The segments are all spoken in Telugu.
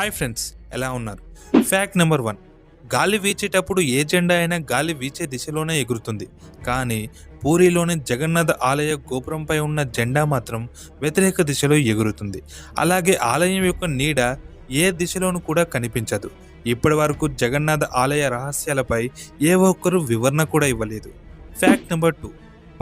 హాయ్ ఫ్రెండ్స్ ఎలా ఉన్నారు? ఫ్యాక్ట్ నెంబర్ వన్ గాలి వీచేటప్పుడు ఏ జెండా అయినా గాలి వీచే దిశలోనే ఎగురుతుంది. కానీ పూరిలోని జగన్నాథ ఆలయ గోపురంపై ఉన్న జెండా మాత్రం వ్యతిరేక దిశలో ఎగురుతుంది. అలాగే ఆలయం యొక్క నీడ ఏ దిశలోనూ కూడా కనిపించదు. ఇప్పటి వరకు జగన్నాథ ఆలయ రహస్యాలపై ఏ ఒక్కరూ వివరణ కూడా ఇవ్వలేదు. ఫ్యాక్ట్ నెంబర్ టూ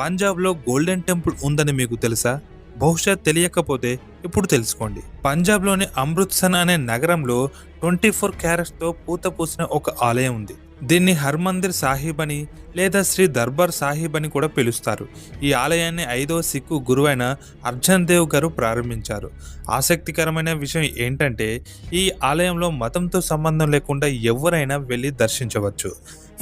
పంజాబ్లో గోల్డెన్ టెంపుల్ ఉందని మీకు తెలుసా? బహుశా తెలియకపోతే ఇప్పుడు తెలుసుకోండి. పంజాబ్లోని అమృత్సర్ అనే నగరంలో ట్వంటీ ఫోర్ క్యారెట్స్తో పూత పూసిన ఒక ఆలయం ఉంది. దీన్ని హర్మందిర్ సాహిబ్ అని లేదా శ్రీ దర్బార్ సాహిబ్ అని కూడా పిలుస్తారు. ఈ ఆలయాన్ని ఐదో సిక్కు గురువైన అర్జన్ దేవ్ గారు ప్రారంభించారు. ఆసక్తికరమైన విషయం ఏంటంటే ఈ ఆలయంలో మతంతో సంబంధం లేకుండా ఎవరైనా వెళ్ళి దర్శించవచ్చు.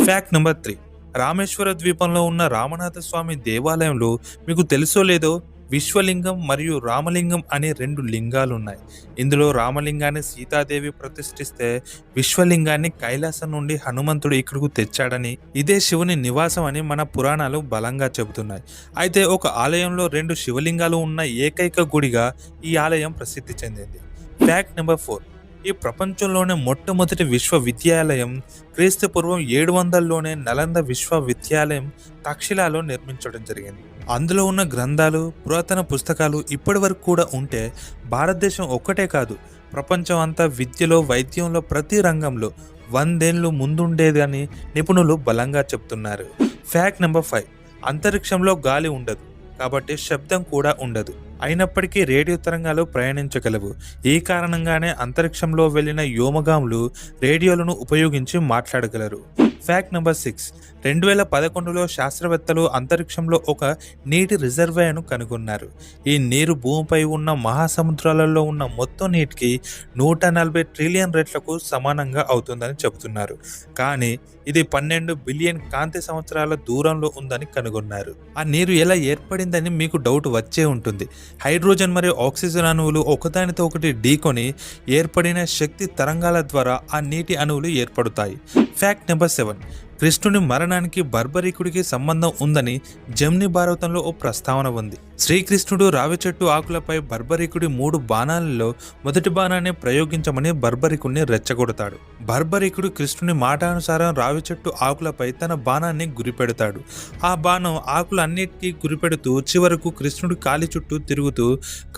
Fact number three. రామేశ్వర ద్వీపంలో ఉన్న రామనాథ స్వామి దేవాలయంలో మీకు తెలుసో లేదో విశ్వలింగం మరియు రామలింగం అనే రెండు లింగాలు ఉన్నాయి ఇందులో రామలింగాన్ని సీతాదేవి ప్రతిష్ఠిస్తే విశ్వలింగాన్ని కైలాసం నుండి హనుమంతుడు ఇక్కడకు తెచ్చాడని ఇదే శివుని నివాసం అని మన పురాణాలు బలంగా చెబుతున్నాయి. అయితే ఒక ఆలయంలో రెండు శివలింగాలు ఉన్న ఏకైక గుడిగా ఈ ఆలయం ప్రసిద్ధి చెందింది. ఫ్యాక్ట్ నెంబర్ ఫోర్ ఈ ప్రపంచంలోనే మొట్టమొదటి విశ్వవిద్యాలయం క్రీస్తుపూర్వం ఏడు వందల్లోనే నలంద విశ్వవిద్యాలయం తక్షిలాలో నిర్మించడం జరిగింది. అందులో ఉన్న గ్రంథాలు పురాతన పుస్తకాలు ఇప్పటి వరకు కూడా ఉంటే భారతదేశం ఒక్కటే కాదు ప్రపంచం అంతా విద్యలో వైద్యంలో ప్రతి రంగంలో వందేళ్ళు ముందుండేదని నిపుణులు బలంగా చెప్తున్నారు. ఫ్యాక్ట్ నెంబర్ ఫైవ్ అంతరిక్షంలో గాలి ఉండదు. కాబట్టి శబ్దం కూడా ఉండదు. అయినప్పటికీ రేడియో తరంగాలు ప్రయాణించగలవు. ఈ కారణంగానే అంతరిక్షంలో వెళ్ళిన వ్యోమగాములు రేడియోలను ఉపయోగించి మాట్లాడగలరు. ఫ్యాక్ట్ నెంబర్ సిక్స్ రెండు వేల పదకొండులో శాస్త్రవేత్తలు అంతరిక్షంలో ఒక నీటి రిజర్వాయర్ను కనుగొన్నారు. ఈ నీరు భూమిపై ఉన్న మహాసముద్రాలలో ఉన్న మొత్తం నీటికి నూట నలభై ట్రిలియన్ రెట్లకు సమానంగా అవుతుందని చెబుతున్నారు. కానీ ఇది పన్నెండు బిలియన్ కాంతి సంవత్సరాల దూరంలో ఉందని కనుగొన్నారు. ఆ నీరు ఎలా ఏర్పడిందని మీకు డౌట్ వచ్చే ఉంటుంది. హైడ్రోజన్ మరియు ఆక్సిజన్ అణువులు ఒకదానితో ఒకటి ఢీకొని ఏర్పడిన శక్తి తరంగాల ద్వారా ఆ నీటి అణువులు ఏర్పడతాయి. Fact number seven. కృష్ణుని మరణానికి బర్బరీకుడికి సంబంధం ఉందని జమ్ని భారతంలో ఓ ప్రస్తావన ఉంది. శ్రీకృష్ణుడు రావి చెట్టు ఆకులపై బర్బరీకుడి మూడు బాణాలలో మొదటి బాణాన్ని ప్రయోగించమని బర్బరీకుడిని రెచ్చగొడతాడు. బర్బరీకుడు కృష్ణుని మాటానుసారం రావి చెట్టు ఆకులపై తన బాణాన్ని గురిపెడతాడు. ఆ బాణం ఆకులన్నిటికీ గురిపెడుతూ చివరకు కృష్ణుడి కాలి చుట్టూ తిరుగుతూ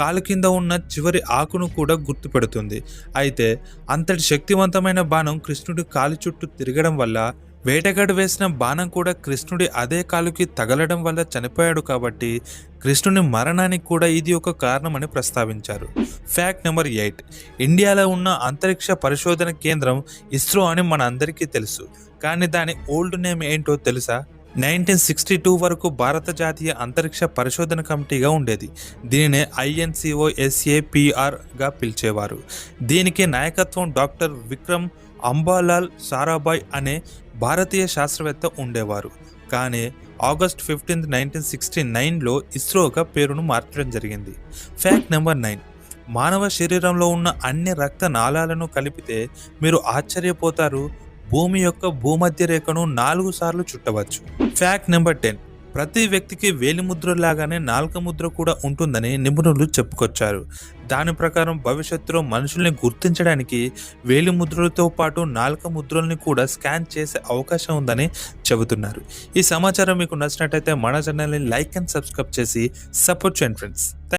కాలు కింద ఉన్న చివరి ఆకును కూడా గుర్తుపెడుతుంది. అయితే అంతటి శక్తివంతమైన బాణం కృష్ణుడి కాలి చుట్టూ తిరగడం వల్ల వేటగాడు వేసిన బాణం కూడా కృష్ణుడి అదే కాలుకి తగలడం వల్ల చనిపోయాడు కాబట్టి కృష్ణుని మరణానికి కూడా ఇది ఒక కారణమని ప్రస్తావించారు. ఫ్యాక్ట్ నెంబర్ ఎయిట్ ఇండియాలో ఉన్న అంతరిక్ష పరిశోధన కేంద్రం ఇస్రో అని మన అందరికీ తెలుసు. కానీ దాని ఓల్డ్ నేమ్ ఏంటో తెలుసా? నైన్టీన్ సిక్స్టీ టూ వరకు భారత జాతీయ అంతరిక్ష పరిశోధన కమిటీగా ఉండేది. దీనినే ఐఎన్సిఓ ఎస్ఏపిఆర్గా పిలిచేవారు. దీనికి నాయకత్వం డాక్టర్ విక్రమ్ అంబాలాల్ సారాభాయ్ అనే భారతీయ శాస్త్రవేత్త ఉండేవారు. కానీ ఆగస్ట్ ఫిఫ్టీన్త్ నైన్టీన్ సిక్స్టీ నైన్లో ఇస్రోగా పేరును మార్చడం జరిగింది. Fact number nine. మానవ శరీరంలో ఉన్న అన్ని రక్త నాళాలను కలిపితే మీరు ఆశ్చర్యపోతారు. భూమి యొక్క భూమధ్య రేఖను నాలుగు సార్లు చుట్టవచ్చు. Fact number ten. ప్రతి వ్యక్తికి వేలిముద్ర లాగానే నాలుక ముద్ర కూడా ఉంటుందని నిపుణులు చెప్పుకొచ్చారు. దాని ప్రకారం భవిష్యత్తులో మనుషుల్ని గుర్తించడానికి వేలిముద్రలతో పాటు నాలుక ముద్రల్ని కూడా స్కాన్ చేసే అవకాశం ఉందని చెబుతున్నారు. ఈ సమాచారం మీకు నచ్చినట్టయితే మన ఛానల్ని లైక్ అండ్ సబ్స్క్రైబ్ చేసి సపోర్ట్ చేయండి ఫ్రెండ్స్.